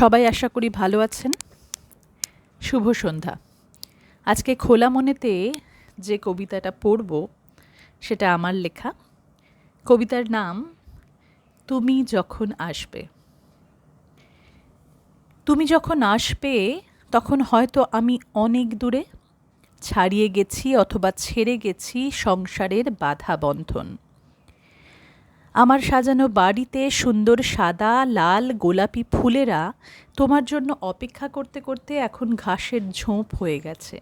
সবাই আশা করি ভালো আছেন। শুভ সন্ধ্যা। আজকে খোলা মনেতে যে কবিতাটা পড়ব, সেটা আমার লেখা। কবিতার নাম, তুমি যখন আসবে। তুমি যখন আসবে, তখন হয়তো আমি অনেক দূরে, ছাড়িয়ে গেছি অথবা ছেড়ে গেছি সংসারের বাধা বন্ধন। আমার সাজানো বাড়িতে সুন্দর সাদা, লাল, গোলাপি ফুলেরা তোমার জন্য অপেক্ষা করতে করতে এখন ঘাসের ঝোঁপ হয়ে গেছে।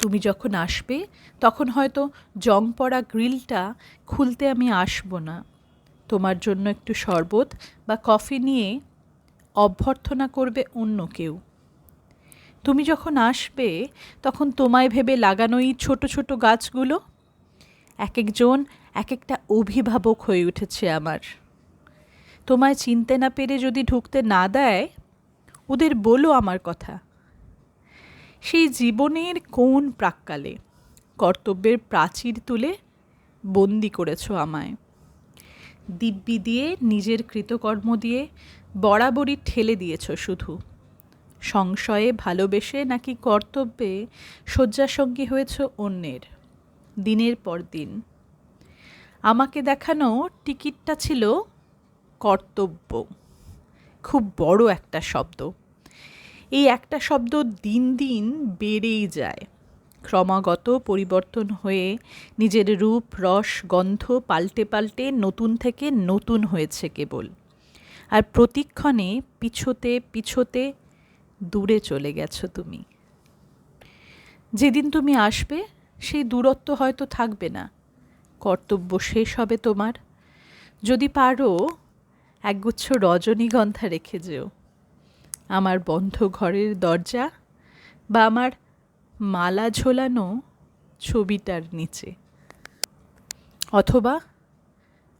তুমি যখন আসবে, তখন হয়তো জং পড়া গ্রিলটা খুলতে আমি আসব না। তোমার জন্য একটু শরবত বা কফি নিয়ে অভ্যর্থনা করবে অন্য কেউ। তুমি যখন আসবে, তখন তোমায় ভেবে লাগানোই ছোট ছোট গাছগুলো? এক একজন এক একটা অভিভাবক হয়ে উঠেছে আমার। তোমায় চিনতে না পেরে যদি ঢুকতে না দেয়, ওদের বলো আমার কথা। সেই জীবনের কোন প্রাককালে, কর্তব্যের প্রাচীর তুলে বন্দি করেছ আমায়। দিব্যি দিয়ে, নিজের কৃতকর্ম দিয়ে, বরাবরই ঠেলে দিয়েছ শুধু। সংশয়ে ভালোবেসে নাকি কর্তব্যে শয্যাসঙ্গী হয়েছ অন্যের, দিনের পর দিন। আমাকে দেখানো টিকিটটা ছিল কর্তব্য। খুব বড় একটা শব্দ। এই একটা শব্দ দিন দিন বেড়েই যায়। ক্রমাগত পরিবর্তন হয়ে নিজের রূপ, রস, গন্ধ পাল্টে পাল্টে নতুন থেকে নতুন হয়েছে কেবল। আর প্রতিক্ষণে পিছোতে পিছোতে দূরে চলে গেছো তুমি। যেদিন তুমি আসবে, সেই দূরত্ব হয়তো থাকবে না। কর্তব্য শেষ হবে তোমার? যদি পারো, একগুচ্ছ রজনীগন্ধা রেখে যেও। আমার বন্ধ ঘরের দরজা বা আমার মালা ঝোলানো ছবিটার নিচে। অথবা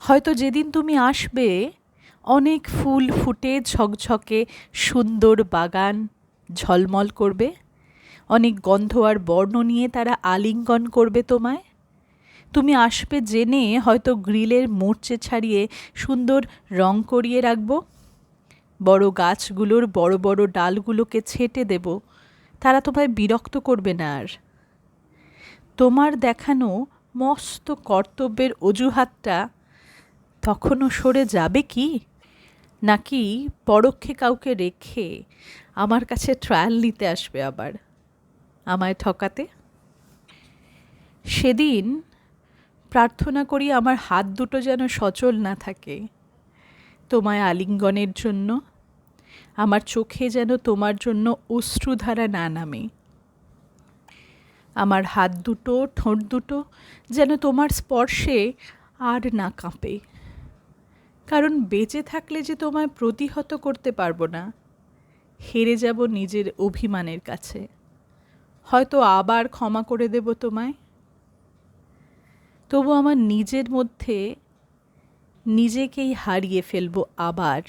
হয়তো যেদিন তুমি আসবে, অনেক ফুল ফুটে ঝকঝকে সুন্দর বাগান ঝলমল করবে। অনেক গন্ধ আর বর্ণ নিয়ে তারা আলিঙ্গন করবে তোমায়। তুমি আসবে জেনে হয়তো গ্রিলের মোর্চে ছাড়িয়ে সুন্দর রং করিয়ে রাখব। বড় গাছগুলোর বড় বড় ডালগুলোকে ছেটে দেব। তারা তোমায় বিরক্ত করবে না আর। তোমার দেখানো মস্ত কর্তব্যের অজুহাতটা তখনও সরে যাবে কি? নাকি পরোক্ষে কাউকে রেখে আমার কাছে ট্রায়াল নিতে আসবে আবার? আমায় ঠকাতে? সেদিন প্রার্থনা করি আমার হাত দুটো যেন সচল না থাকে তোমায় আলিঙ্গনের জন্য, আমার চোখে যেন তোমার জন্য অশ্রুধারা না নামে। আমার হাত দুটো, ঠোঁট দুটো যেন তোমার স্পর্শে আর না কাঁপে। কারণ বেঁচে থাকলে যে তোমায় প্রতিহত করতে পারব না, হেরে যাব নিজের অভিমানের কাছে। হয়তো আবার ক্ষমা করে দেব তোমায়। তবু আমার নিজের মধ্যে নিজেকেই হারিয়ে ফেলব আবার।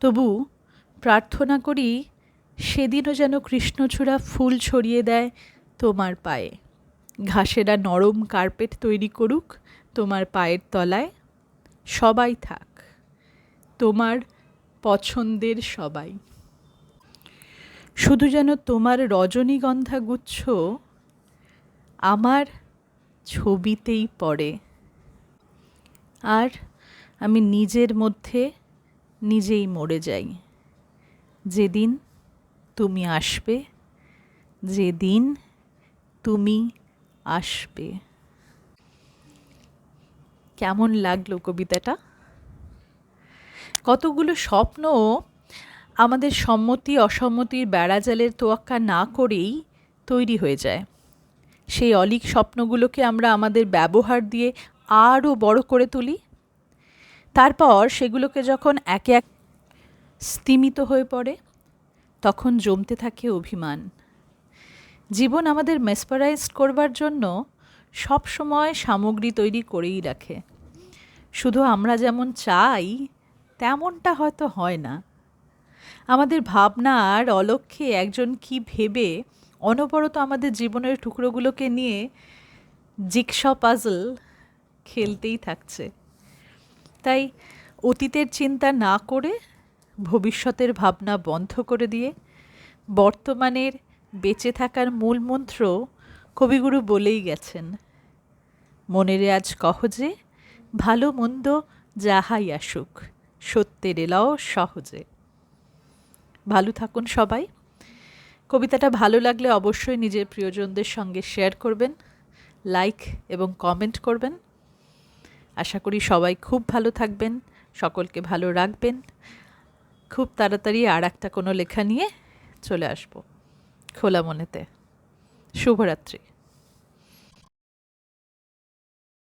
তবু প্রার্থনা করি সেদিনও যেন কৃষ্ণচূড়া ফুল ছড়িয়ে দেয় তোমার পায়ে। ঘাসেরা নরম কার্পেট তৈরি করুক তোমার পায়ের তলায়। সবাই থাক, তোমার পছন্দের সবাই। শুধু যেন তোমার রজনীগন্ধা গুচ্ছ, আমার ছবিতেই পড়ে। আর আমি নিজের মধ্যে নিজেই মরে যাই। যেদিন তুমি আসবে, যেদিন তুমি আসবে। কেমন লাগল কবিতাটা? কতগুলো স্বপ্ন আমাদের সম্মতি অসম্মতির বেড়াজালের তোয়াক্কা না করেই তৈরি হয়ে যায়। সেই অলিক স্বপ্নগুলোকে আমরা আমাদের ব্যবহার দিয়ে আরও বড় করে তুলি। তারপর সেগুলোকে যখন একে এক স্তিমিত হয়ে পড়ে, তখন জমতে থাকে অভিমান। জীবন আমাদের মেসপারাইজ করবার জন্য সব সময় সামগ্রী তৈরি করেই রাখে। শুধু আমরা যেমন চাই, তেমনটা হয়তো হয় না। আমাদের ভাবনার অলক্ষ্যে একজন কি ভেবে অনবরত আমাদের জীবনের টুকরোগুলোকে নিয়ে জিকস পাজল খেলতেই থাকছে। তাই অতীতের চিন্তা না করে, ভবিষ্যতের ভাবনা বন্ধ করে দিয়ে, বর্তমানের বেঁচে থাকার মূল মন্ত্র কবিগুরু বলেই গেছেন, মনেরে আজ কহ যে, ভালো মন্দ যাহাই আসুক, সত্যের এলাও সহজে। ভালো থাকুন সবাই। কবিতাটা ভালো লাগলে অবশ্যই নিজের প্রিয়জনদের সঙ্গে শেয়ার করবেন লাইক এবং কমেন্ট করবেন। আশা করি সবাই খুব ভালো থাকবেন, সকলকে ভালো রাখবেন। খুব তাড়াতাড়ি আর একটা কোনো লেখা নিয়ে চলে আসব। খোলা মনেতে। শুভরাত্রি।